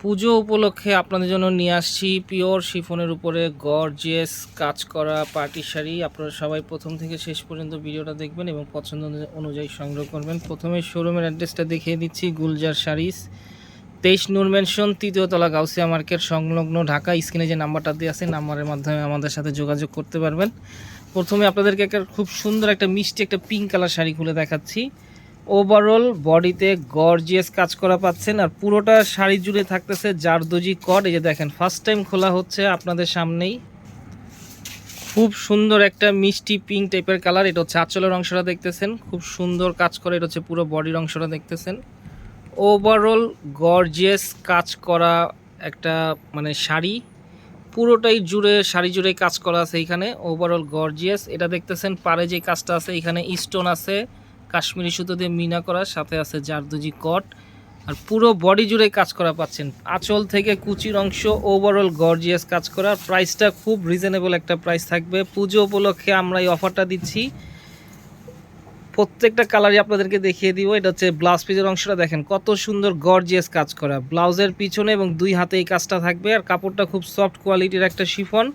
পুজো উপলক্ষে আপনাদের জন্য নিয়ে আসছি পিওর শিফনের উপরে গর্জিয়াস কাজ করা পার্টি শাড়ি। আপনারা সবাই প্রথম থেকে শেষ পর্যন্ত ভিডিওটা দেখবেন এবং পছন্দ অনুযায়ী সংগ্রহ করবেন। প্রথমে শোরুমের অ্যাড্রেসটা দেখিয়ে দিচ্ছি, গুলজার শাড়িস, তেইশ নূর মেনশন তৃতীয়তলা গাউসিয়া মার্কেট, সংলগ্ন ঢাকা। স্ক্রিনে যে নাম্বারটা দিয়ে আছে, নাম্বারের মাধ্যমে আমাদের সাথে যোগাযোগ করতে পারবেন। প্রথমে আপনাদেরকে একটা খুব সুন্দর একটা মিষ্টি একটা পিঙ্ক কালার শাড়ি খুলে দেখাচ্ছি। ওভারঅল বডিতে গর্জিয়াস কাজ করা পাচ্ছেন আর পুরোটা শাড়ি জুড়ে থাকতেছে জারদোজি কট এই যে দেখেন ফার্স্ট টাইম খোলা হচ্ছে আপনাদের সামনেই। খুব সুন্দর একটা মিষ্টি পিঙ্ক টাইপের কালার এটা হচ্ছে আঁচলের অংশটা দেখতেছেন। খুব সুন্দর কাজ করে এটা হচ্ছে পুরো বডির অংশটা দেখতেছেন। ওভারঅল গর্জিয়াস কাজ করা একটা মানে শাড়ি। পুরোটাই জুড়ে, শাড়ি জুড়ে কাজ করা আছে এখানে ওভারঅল গর্জিয়াস এটা দেখতেছেন পারে যে কাজটা আছে, এখানে স্টোন আছে। কাশ্মীরি সুতো দিয়ে মিনা করা, সাথে আছে জারদুজি কট। আর পুরো বডি জুড়ে কাজ করা পাচ্ছেন। আঁচল থেকে কুচির অংশ ওভারঅল গর্জিয়াস কাজ করা। প্রাইসটা খুব রিজনেবল একটা প্রাইস থাকবে। পুজো উপলক্ষে আমরা এই অফারটা দিচ্ছি। প্রত্যেকটা কালারই আপনাদেরকে দেখিয়ে দিব। এটা হচ্ছে ব্লাউজ পিসের অংশটা দেখেন, কত সুন্দর গর্জিয়াস কাজ করা। ব্লাউজের পিছনে এবং দুই হাতে এই কাজটা থাকবে। আর কাপড়টা খুব সফট কোয়ালিটির একটা শিফন।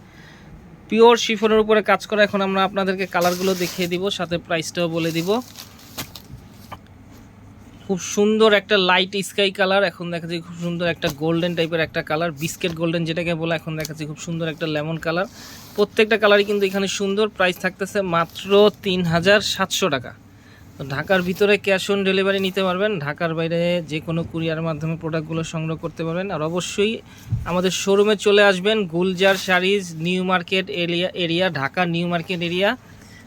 পিওর শিফনের উপরে কাজ করা। এখন আমরা আপনাদেরকে কালারগুলো দেখিয়ে দিব, সাথে প্রাইসটাও বলে দিব। খুব সুন্দর একটা লাইট স্কাই কালার এখন দেখা যায় খুব সুন্দর একটা গোল্ডেন টাইপের একটা কালার বিস্কেট গোল্ডেন যেটাকে বলে, এখন দেখা যাচ্ছে খুব সুন্দর একটা লেমন কালার প্রত্যেকটা কালারই কিন্তু এখানে সুন্দর প্রাইস থাকতেছে মাত্র তিন হাজার সাতশো টাকা। ঢাকার ভিতরে ক্যাশ অন ডেলিভারি নিতে পারবেন, ঢাকার বাইরে যে কোনো কুরিয়ার মাধ্যমে প্রোডাক্টগুলো সংগ্রহ করতে পারবেন। আর অবশ্যই আমাদের শোরুমে চলে আসবেন, Gulzar saris new market area area Dhaka new market area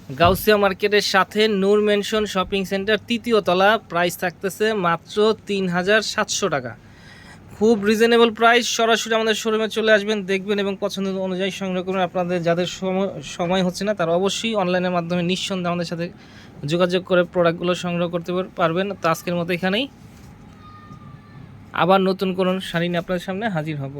Gausia মার্কেটের সাথে নূর মেনশন শপিং সেন্টার তৃতীয় তলা। প্রাইস থাকতেছে মাত্র তিন হাজার সাতশো টাকা। খুব রিজনেবল প্রাইস সরাসরি আমাদের শোরুমে চলে আসবেন, দেখবেন এবং পছন্দ অনুযায়ী সংগ্রহ করবেন। আপনাদের যাদের সময় সময় হচ্ছে না, তারা অবশ্যই অনলাইনের মাধ্যমে নিঃসন্দেহে আমাদের সাথে যোগাযোগ করে প্রোডাক্টগুলো সংগ্রহ করতে পারবেন। তো আজকের মতো এখানেই। আবার নতুন কোন শাড়ি নিয়ে আপনাদের সামনে হাজির হব।